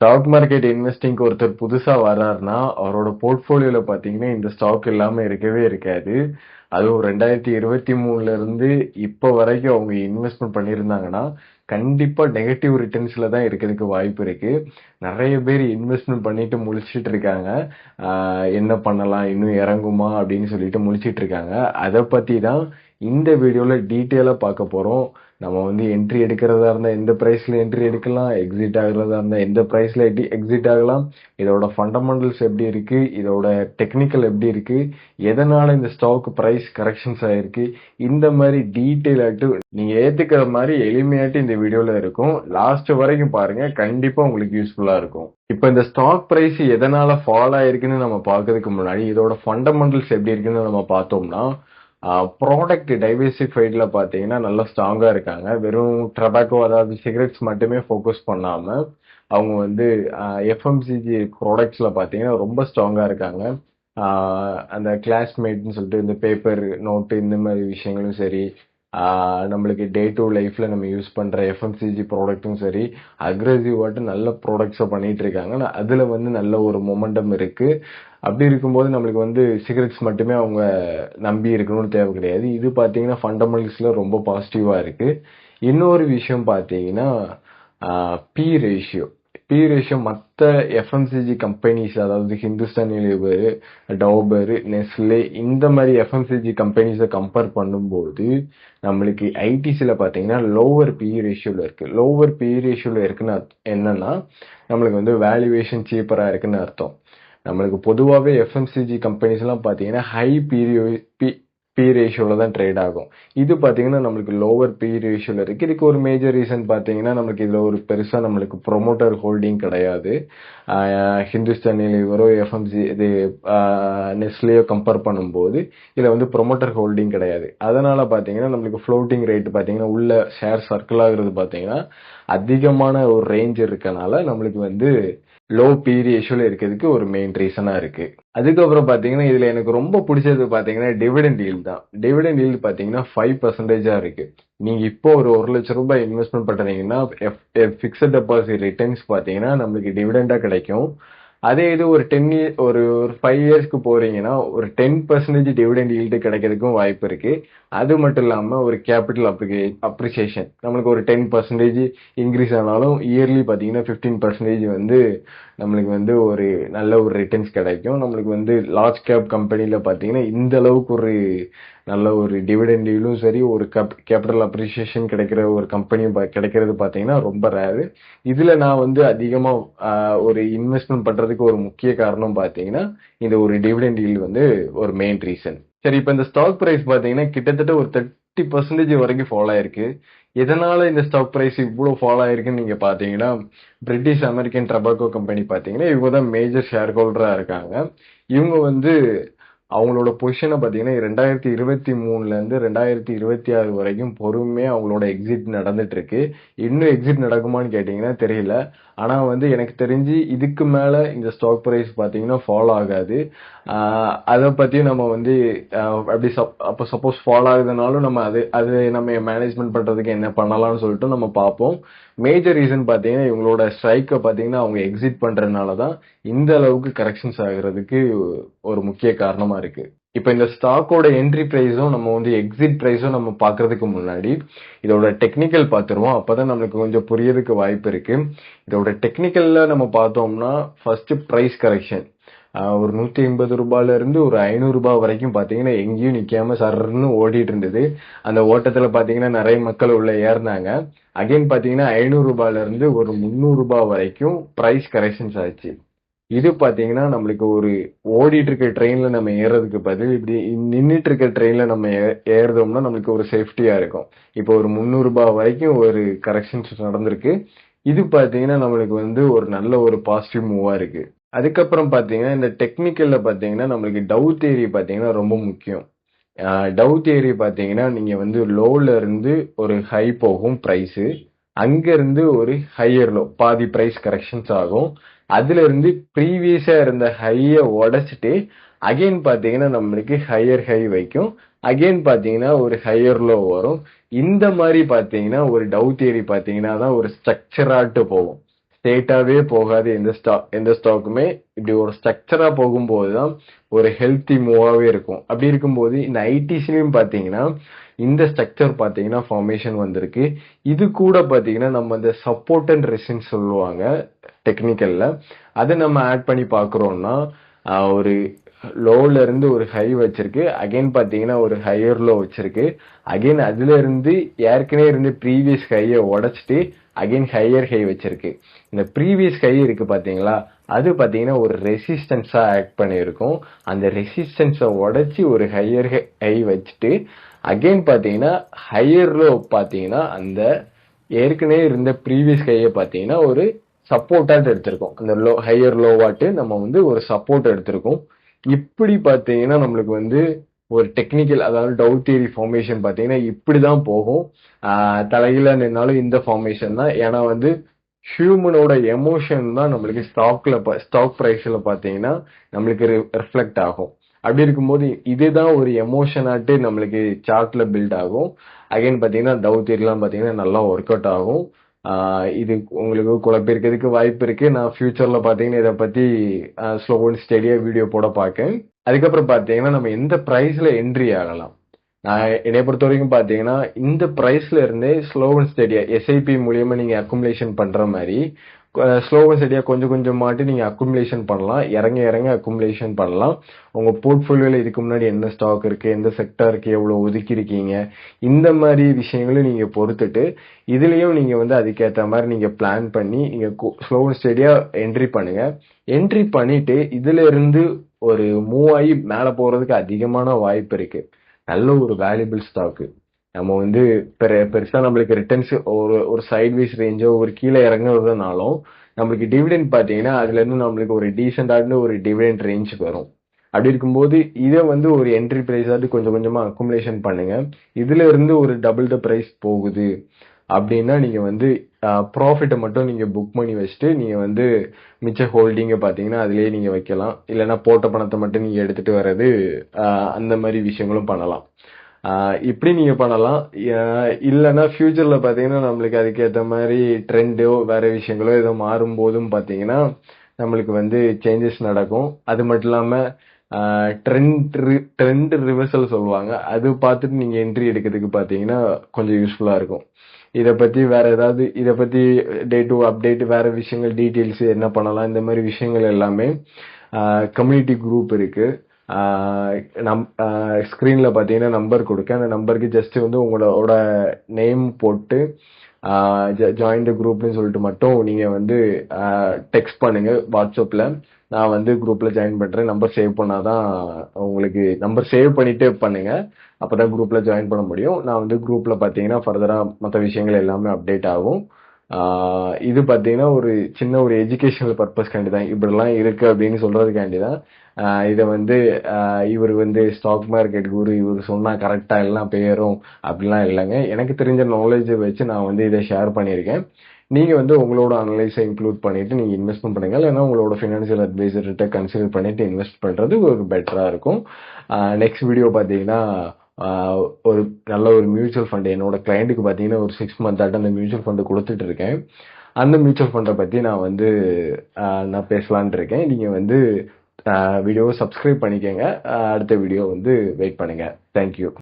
Stock market இன்வெஸ்டிங்க்கு ஒருத்தர் புதுசாக வர்றாருன்னா, அவரோட போர்ட்ஃபோலியோவில் பார்த்தீங்கன்னா, இந்த ஸ்டாக் இல்லாமல் இருக்கவே இருக்காது. அதுவும் ரெண்டாயிரத்தி இருபத்தி மூணுலேருந்து இப்போ வரைக்கும் அவங்க இன்வெஸ்ட்மெண்ட் பண்ணியிருந்தாங்கன்னா, கண்டிப்பாக நெகட்டிவ் ரிட்டர்ன்ஸில் தான் இருக்கிறதுக்கு வாய்ப்பு இருக்குது நிறைய பேர் இன்வெஸ்ட்மெண்ட் பண்ணிட்டு முழிச்சிட்டு இருக்காங்க. என்ன பண்ணலாம்? இன்னும் இறங்குமா? அப்படின்னு சொல்லிட்டு முழிச்சிட்டு இருக்காங்க. அதை பற்றி தான் இந்த வீடியோவில் டீட்டெயிலாக பார்க்க போகிறோம் நம்ம வந்து என்ட்ரி எடுக்கிறதா இருந்தா எந்த ப்ரைஸில் என்ட்ரி எடுக்கலாம்? எக்ஸிட் ஆகுறதா இருந்தா எந்த ப்ரைஸில் எடி எக்ஸிட் ஆகலாம்? இதோட ஃபண்டமெண்டல்ஸ் எப்படி இருக்கு? இதோட டெக்னிக்கல் எப்படி இருக்கு? எதனால இந்த ஸ்டாக் ப்ரைஸ் கரெக்ஷன்ஸ் ஆயிருக்கு? இந்த மாதிரி டீட்டெயிலாட்டு நீங்க ஏத்துக்கிற மாதிரி எளிமையாட்டு இந்த வீடியோல இருக்கும். லாஸ்ட் வரைக்கும் பாருங்க. கண்டிப்பா உங்களுக்கு யூஸ்ஃபுல்லா இருக்கும். இப்ப இந்த ஸ்டாக் ப்ரைஸ் எதனால ஃபால் ஆயிருக்குன்னு நம்ம பார்க்கறதுக்கு முன்னாடி, இதோட ஃபண்டமெண்டல்ஸ் எப்படி இருக்குன்னு நம்ம பார்த்தோம்னா, ப்ராடக்ட் டைவர்சிஃபைடில் பார்த்தீங்கன்னா, நல்லா ஸ்ட்ராங்காக இருக்காங்க. வெறும் டொபாக்கோ அதாவது சிகரெட்ஸ் மட்டுமே ஃபோக்கஸ் பண்ணாமல் அவங்க வந்து எஃப்எம்சிஜி ப்ராடக்ட்ஸில் பார்த்தீங்கன்னா, ரொம்ப ஸ்ட்ராங்காக இருக்காங்க. அந்த கிளாஸ்மேட்னு சொல்லிட்டு இந்த பேப்பர், நோட்டு இந்த மாதிரி விஷயங்களும் சரி, நம்மளுக்கு டே டு லைஃப்பில் நம்ம யூஸ் பண்ணுற எஃப்எம்சிஜி ப்ராடக்ட்டும் சரி, அக்ரெசிவாட்டு நல்ல ப்ராடக்ட்ஸை பண்ணிகிட்ருக்காங்க இருக்காங்க. அதில் வந்து நல்ல ஒரு மொமெண்டம் இருக்குது அப்படி இருக்கும்போது நம்மளுக்கு வந்து சிகரெட்ஸ் மட்டுமே அவங்க நம்பி இருக்கணும்னு தேவை கிடையாது. இது பார்த்தீங்கன்னா, ஃபண்டமெண்டல்ஸில் ரொம்ப பாசிட்டிவாக இருக்குது இன்னொரு விஷயம் பார்த்தீங்கன்னா, P ratio. P ratio FMCG companies அதாவது ஹிந்துஸ்தான் யூனிலிவர், டவுபர் நெஸ்லே இந்த மாதிரி எஃப்எம்சிஜி கம்பெனிஸை கம்பேர் பண்ணும்போது, நம்மளுக்கு ஐடிசியில் பார்த்தீங்கன்னா, லோவர் பி ரேஷியோவில் இருக்குது லோவர் பி ரேஷியோவில் இருக்குன்னு என்னன்னா, நம்மளுக்கு வந்து வேல்யூவேஷன் சீப்பராக இருக்குன்னு அர்த்தம். நம்மளுக்கு பொதுவாகவே எஃப்எம்சிஜி கம்பெனிஸ்லாம் பார்த்தீங்கன்னா, ஹை பீரியோ பி பி ரேஷியோவில் தான் ட்ரேட் ஆகும். இது பார்த்தீங்கன்னா, நம்மளுக்கு லோவர் பி ரேஷியோவில் இருக்குது இதுக்கு ஒரு மேஜர் ரீசன் பார்த்தீங்கன்னா, நமக்கு இதில் ஒரு பெருசாக நம்மளுக்கு ப்ரொமோட்டர் ஹோல்டிங் கிடையாது. ஹிந்துஸ்தானியில் ஹிந்துஸ்தான் எஃப்எம்ஜி எஃப்எம்சி இது நெஸ்லேயோ கம்பேர் பண்ணும்போது, இதில் வந்து ப்ரொமோட்டர் ஹோல்டிங் கிடையாது. அதனால் பார்த்தீங்கன்னா, நம்மளுக்கு ஃப்ளோட்டிங் ரேட் பார்த்தீங்கன்னா, உள்ள ஷேர் சர்க்கிள் ஆகுறது பார்த்தீங்கன்னா, அதிகமான ஒரு ரேஞ்ச் இருக்கனால நம்மளுக்கு வந்து லோ பீரியஷுவல் இருக்கிறதுக்கு ஒரு மெயின் ரீசனா இருக்கு. அதுக்கப்புறம் பார்த்தீங்கன்னா, இதுல எனக்கு ரொம்ப பிடிச்சது பார்த்தீங்கன்னா, டிவிடெண்ட் யீல்ட் தான். டிவிடெண்ட் யீல்ட் பார்த்தீங்கன்னா, 5% இருக்கு. நீங்க இப்போ ஒரு ரூ. 1,00,000 இன்வெஸ்ட்மென்ட் பண்றீங்கன்னா, எஃப் எஃப் டெபாசிட் ரிட்டர்ன்ஸ் பார்த்தீங்கன்னா, நம்மளுக்கு டிவிடெண்டா கிடைக்கும். அதே இது ஒரு 10 இயர் ஒரு ஒரு ஃபைவ் இயர்ஸ்க்கு போறீங்கன்னா, ஒரு 10% டிவிடெண்ட் ஈல்டு கிடைக்கிறதுக்கும் வாய்ப்பு இருக்கு. அது மட்டும் இல்லாம ஒரு கேபிட்டல் அப்ரிகே அப்ரிசியேஷன் நம்மளுக்கு ஒரு டென் பர்சன்டேஜ் இன்க்ரீஸ் ஆனாலும், இயர்லி பார்த்தீங்கன்னா, 15% வந்து நம்மளுக்கு வந்து ஒரு நல்ல ஒரு ரிட்டர்ன்ஸ் கிடைக்கும். நம்மளுக்கு வந்து லார்ஜ் கேப் கம்பெனியில் பார்த்தீங்கன்னா, இந்த அளவுக்கு ஒரு நல்ல ஒரு டிவிடெண்ட் சரி, ஒரு கப் கேபிட்டல் அப்ரிசியேஷன் கிடைக்கிற ஒரு கம்பெனி ப கிடைக்கிறது பார்த்தீங்கன்னா, ரொம்ப ரேரு இதில் நான் வந்து அதிகமாக ஒரு இன்வெஸ்ட்மெண்ட் பண்ணுறதுக்கு ஒரு முக்கிய காரணம் பார்த்தீங்கன்னா, இந்த ஒரு டிவிடெண்ட் யீல்ட் வந்து ஒரு மெயின் ரீசன். சரி இப்போ இந்த ஸ்டாக் ப்ரைஸ் பார்த்தீங்கன்னா, கிட்டத்தட்ட ஒரு 30% வரைக்கும் ஃபாலோ ஆயிருக்கு. எதனால இந்த ஸ்டாக் ப்ரைஸ் இவ்வளோ ஃபாலோ ஆயிருக்குன்னு நீங்க பார்த்தீங்கன்னா, பிரிட்டிஷ் அமெரிக்கன் டபாக்கோ கம்பெனி பார்த்தீங்கன்னா, இவங்க தான் மேஜர் ஷேர் ஹோல்டரா இருக்காங்க. இவங்க வந்து அவங்களோட பொசிஷனை பார்த்தீங்கன்னா, ரெண்டாயிரத்து இருபத்தி மூணுலேருந்து ரெண்டாயிரத்தி இருபத்தி ஆறு வரைக்கும் பொறுமையாக அவங்களோட எக்ஸிட் நடந்துட்டுருக்கு இன்னும் எக்ஸிட் நடக்குமான்னு கேட்டிங்கன்னா தெரியல. ஆனால் வந்து எனக்கு தெரிஞ்சு இதுக்கு மேலே இந்த ஸ்டாக் ப்ரைஸ் பார்த்தீங்கன்னா, ஃபாலோ ஆகாது. அதை பற்றி நம்ம வந்து அப்படி சப் அப்போ சப்போஸ் ஃபாலோ ஆகுதுனாலும் நம்ம அது அது நம்ம மேனேஜ்மெண்ட் பண்ணுறதுக்கு என்ன பண்ணலாம்னு சொல்லிட்டு நம்ம பார்ப்போம். மேஜர் ரீசன் பார்த்தீங்கன்னா, இவங்களோட ஸ்ட்ரைக்கை பார்த்தீங்கன்னா, அவங்க எக்ஸிட் பண்ணுறதுனால தான் இந்த அளவுக்கு கரெக்ஷன்ஸ் ஆகுறதுக்கு ஒரு முக்கிய காரணமாக அதிகமாக இருக்கு. இப்போ இந்த ஸ்டாக்கோட என்ட்ரி ப்ரைஸும் நம்ம வந்து எக்ஸிட் ப்ரைஸும் நம்ம பார்க்கறதுக்கு முன்னாடி, இதோட டெக்னிக்கல் பார்த்துருவோம். அப்பதான் நம்மளுக்கு கொஞ்சம் புரியறதுக்கு வாய்ப்பு இருக்கு. இதோட டெக்னிக்கல்ல நம்ம பார்த்தோம்னா, ஃபர்ஸ்ட் ப்ரைஸ் கரெக்ஷன். ஒரு ரூ. 180ல இருந்து ஒரு ஐநூறுரூபா வரைக்கும் பார்த்தீங்கன்னா, எங்கேயும் நிக்காம சர்ருன்னு ஓடிட்டு இருந்தது. அந்த ஓட்டத்துல பார்த்தீங்கன்னா, நிறைய மக்கள் உள்ள ஏறுனாங்க. அகைன் பார்த்தீங்கன்னா, ரூ. 500ல இருந்து ஒரு ரூ. 300 வரைக்கும் பிரைஸ் கரெக்ஷன்ஸ் ஆச்சு. இது பார்த்தீங்கன்னா, நம்மளுக்கு ஒரு ஓடிட்டு இருக்க ட்ரெயின்ல நம்ம ஏறதுக்கு பதில், இப்படி நின்றுட்டு இருக்க ட்ரெயின்ல நம்ம ஏ ஏறுதோம்னா நம்மளுக்கு ஒரு சேஃப்டியா இருக்கும். இப்போ ஒரு முந்நூறு ரூபாய் வரைக்கும் ஒரு கரெக்ஷன்ஸ் நடந்திருக்கு. இது பார்த்தீங்கன்னா, நம்மளுக்கு வந்து ஒரு நல்ல ஒரு பாசிட்டிவ் மூவா இருக்கு. அதுக்கப்புறம் பாத்தீங்கன்னா இந்த டெக்னிக்கல்ல பார்த்தீங்கன்னா, நம்மளுக்கு டவு தேரி பாத்தீங்கன்னா ரொம்ப முக்கியம். டவு தேரி பாத்தீங்கன்னா பார்த்தீங்கன்னா, நீங்க வந்து லோல இருந்து ஒரு ஹை போகும் பிரைஸு. அங்கேருந்து ஒரு ஹையர் லோ பாதி பிரைஸ் கரெக்ஷன்ஸ் ஆகும். அதுல இருந்து ப்ரீவியஸா இருந்த ஹையை உடச்சிட்டு அகைன் பார்த்தீங்கன்னா, நம்மளுக்கு ஹையர் ஹை வைக்கும். அகைன் பார்த்தீங்கன்னா, ஒரு ஹையர் லோ வரும். இந்த மாதிரி பார்த்தீங்கன்னா, ஒரு டவு தியரி பார்த்தீங்கன்னா தான் ஒரு ஸ்ட்ரக்சராட்டு போகும். ஸ்டேட்டாவே போகாது எந்த ஸ்டாக் எந்த ஸ்டாக்குமே இப்படி ஒரு ஸ்ட்ரக்சராக போகும்போது தான் ஒரு ஹெல்த்தி மூவாகவே இருக்கும். அப்படி இருக்கும்போது இந்த ஐடிசிலையும் பார்த்தீங்கன்னா இந்த ஸ்ட்ரக்சர் பார்த்தீங்கன்னா ஃபார்மேஷன் வந்திருக்கு. இது கூட பார்த்தீங்கன்னா நம்ம இந்த சப்போர்ட் அண்ட் ரெசிஸ்டன்ஸ் சொல்லுவாங்க டெக்னிக்கலில் அதை நம்ம ஆட் பண்ணி பார்க்குறோன்னா ஒரு லோல இருந்து ஒரு ஹை வச்சிருக்கு. அகைன் பார்த்தீங்கன்னா ஒரு ஹையர் லோ வச்சிருக்கு. அகைன் அதுல இருந்து ஏற்கனவே இருந்து ப்ரீவியஸ் ஹையை உடச்சிட்டு அகைன் ஹையர் ஹை வச்சிருக்கு. இந்த ப்ரீவியஸ் ஹை இருக்கு பார்த்தீங்களா அது பார்த்தீங்கன்னா ஒரு ரெசிஸ்டன்ஸாக ஆக்ட் பண்ணியிருக்கும். அந்த ரெசிஸ்டன்ஸை உடச்சி ஒரு ஹையர் ஹை வச்சுட்டு அகைன் பார்த்தீங்கன்னா ஹையர் லோ பார்த்தீங்கன்னா அந்த ஏற்கனவே இருந்த ப்ரீவியஸ் ஹையை பார்த்தீங்கன்னா ஒரு சப்போர்ட்டாட்டு எடுத்திருக்கோம். அந்த லோ ஹையர் லோவாட்டு நம்ம வந்து ஒரு சப்போர்ட் எடுத்திருக்கோம். இப்படி பார்த்தீங்கன்னா நம்மளுக்கு வந்து ஒரு டெக்னிக்கல் அதாவது டவு தியரி ஃபார்மேஷன் பார்த்திங்கன்னா இப்படி தான் போகும் தலையில நின்னாலும் இந்த ஃபார்மேஷன் தான். ஏன்னா வந்து ஹியூமனோட எமோஷன் தான் நம்மளுக்கு ஸ்டாக்ல ஸ்டாக் ப்ரைஸில் பார்த்தீங்கன்னா நம்மளுக்கு ரிஃப்ளெக்ட் ஆகும். அப்படி இருக்கும்போது இதுதான் ஒரு எமோஷனாட்டு நம்மளுக்கு சார்ட்ல பில்ட் ஆகும். அகைன் பார்த்தீங்கன்னா டவு தியரிலாம் பார்த்தீங்கன்னா நல்லா ஒர்க் அவுட் ஆகும். இது உங்களுக்கு குழப்பிருக்கிறதுக்கு வாய்ப்பு இருக்கு. நான் ஃபியூச்சர்ல பாத்தீங்கன்னா இதை பத்தி ஸ்லோ அண்ட் ஸ்டெடியா வீடியோ போட பார்க்கேன் அதுக்கப்புறம் பாத்தீங்கன்னா நம்ம எந்த பிரைஸ்ல என்ட்ரி ஆகலாம்? நான் என்னை பொறுத்த வரைக்கும் பாத்தீங்கன்னா இந்த பிரைஸ்ல இருந்தே ஸ்லோ அண்ட் ஸ்டெடியா எஸ்ஐபி மூலியமா நீங்க அக்குமுலேஷன் பண்ற மாதிரி ஸ்லோ சரியாக கொஞ்சம் கொஞ்சமாட்டு நீங்கள் அக்குமுலேஷன் பண்ணலாம். இறங்க இறங்க அக்குமுலேஷன் பண்ணலாம். உங்கள் போர்ட்ஃபோலியோவில் இதுக்கு முன்னாடி என்ன ஸ்டாக் இருக்குது எந்த செக்டருக்கு எவ்வளோ ஒதுக்கியிருக்கீங்க இந்த மாதிரி விஷயங்களும் நீங்கள் பொறுத்துட்டு இதுலேயும் நீங்கள் வந்து அதுக்கேற்ற மாதிரி நீங்கள் பிளான் பண்ணி நீங்கள் ஸ்லோ அண்ட் ஸ்டெடியா என்ட்ரி பண்ணுங்கள் என்ட்ரி பண்ணிவிட்டு இதுலேருந்து ஒரு மூவ் ஆகி மேலே போகிறதுக்கு அதிகமான வாய்ப்பு இருக்குது நல்ல ஒரு வேல்யூபிள் ஸ்டாக்கு நம்ம வந்து பெரு- பெருசா நம்மளுக்கு ரிட்டர்ன்ஸ் ஒரு ஒரு சைட்வைஸ் ரேஞ்சோ ஒரு கீழே இறங்குறதுனாலும் நம்மளுக்கு டிவிடெண்ட் பார்த்தீங்கன்னா அதுல இருந்து நம்மளுக்கு ஒரு டீசென்டான ஒரு டிவிடெண்ட் ரேஞ்ச் வரும். அப்படி இருக்கும்போது இதை வந்து ஒரு என்ட்ரி பிரைஸ் கொஞ்சம் கொஞ்சமா அக்குமுலேஷன் பண்ணுங்க. இதுல இருந்து ஒரு டபுள் த பிரைஸ் போகுது. அப்படின்னா நீங்க வந்து ப்ராஃபிட்டை மட்டும் நீங்க புக் பண்ணி வச்சுட்டு நீங்க வந்து மிச்ச ஹோல்டிங்க பாத்தீங்கன்னா அதுலயே நீங்க வைக்கலாம். இல்லைன்னா போட்ட பணத்தை மட்டும் நீங்க எடுத்துட்டு வர்றது அந்த மாதிரி விஷயங்களும் பண்ணலாம். இப்படி நீங்க பண்ணலாம். இல்லைன்னா ஃபியூச்சர்ல பாத்தீங்கன்னா நம்மளுக்கு அதுக்கேற்ற மாதிரி ட்ரெண்டோ வேற விஷயங்களோ ஏதோ மாறும் போதும் பாத்தீங்கன்னா நம்மளுக்கு வந்து சேஞ்சஸ் நடக்கும். அது மட்டும் இல்லாம ட்ரெண்ட் ட்ரெண்ட் ரிவர்சல் சொல்லுவாங்க. அது பார்த்துட்டு நீங்க என்ட்ரி எடுக்கிறதுக்கு பாத்தீங்கன்னா கொஞ்சம் யூஸ்ஃபுல்லா இருக்கும். இதை பத்தி வேற ஏதாவது இதை பத்தி டே டு அப்டேட் வேற விஷயங்கள் டீட்டெயில்ஸ் என்ன பண்ணலாம் இந்த மாதிரி விஷயங்கள் எல்லாமே கம்யூனிட்டி குரூப் இருக்குது நம் ஸ்க்ரீனில் பார்த்தீங்கன்னா நம்பர் கொடுக்க அந்த நம்பருக்கு ஜஸ்ட் வந்து உங்களோட நேம் போட்டு ஜாயின் த குரூப்னு சொல்லிட்டு மட்டும் நீங்கள் வந்து டெக்ஸ்ட் பண்ணுங்க வாட்ஸ்அப்பில் நான் வந்து குரூப்பில் ஜாயின் பண்ணுறேன் நம்பர் சேவ் பண்ணாதான் உங்களுக்கு நம்பர் சேவ் பண்ணிட்டு பண்ணுங்க. அப்பதான் குரூப்பில் ஜாயின் பண்ண முடியும். நான் வந்து குரூப்பில் பார்த்தீங்கன்னா ஃபர்தராக மற்ற விஷயங்கள் எல்லாமே அப்டேட் ஆகும். இது பார்த்தீங்கன்னா ஒரு சின்ன ஒரு எஜுகேஷனல் பர்பஸ்க்காண்டி தான் இப்படிலாம் இருக்குது அப்படின்னு சொல்கிறதுக்காண்டி தான் இதை வந்து இவர் வந்து ஸ்டாக் மார்க்கெட் குரு இவர் சொன்னால் கரெக்டாக எல்லாம் பேரும் அப்படிலாம் இல்லைங்க. எனக்கு தெரிஞ்ச நாலேஜை வச்சு நான் வந்து இதை ஷேர் பண்ணியிருக்கேன். நீங்கள் வந்து உங்களோட அனலைஸை இன்க்ளூட் பண்ணிவிட்டு நீங்கள் இன்வெஸ்ட்மெண்ட் பண்ணுங்கள் இல்லைன்னா உங்களோட ஃபினான்ஷியல் அட்வைசர்கிட்ட கன்சிடர் பண்ணிட்டு இன்வெஸ்ட் பண்ணுறது ஒரு பெட்டராக இருக்கும். நெக்ஸ்ட் வீடியோ பார்த்தீங்கன்னா ஒரு நல்ல ஒரு மியூச்சுவல் ஃபண்ட் என்னோட கிளைண்ட்டுக்கு பார்த்தீங்கன்னா ஒரு சிக்ஸ் மந்த் ஆட்டு அந்த மியூச்சுவல் ஃபண்டு கொடுத்துட்டு இருக்கேன். அந்த மியூச்சுவல் ஃபண்டை பற்றி நான் வந்து நான் பேசலான் இருக்கேன். நீங்கள் வந்து வீடியோவை சப்ஸ்கிரைப் பண்ணிக்கோங்க. அடுத்த வீடியோ வந்து வெயிட் பண்ணுங்கள் தேங்க்யூ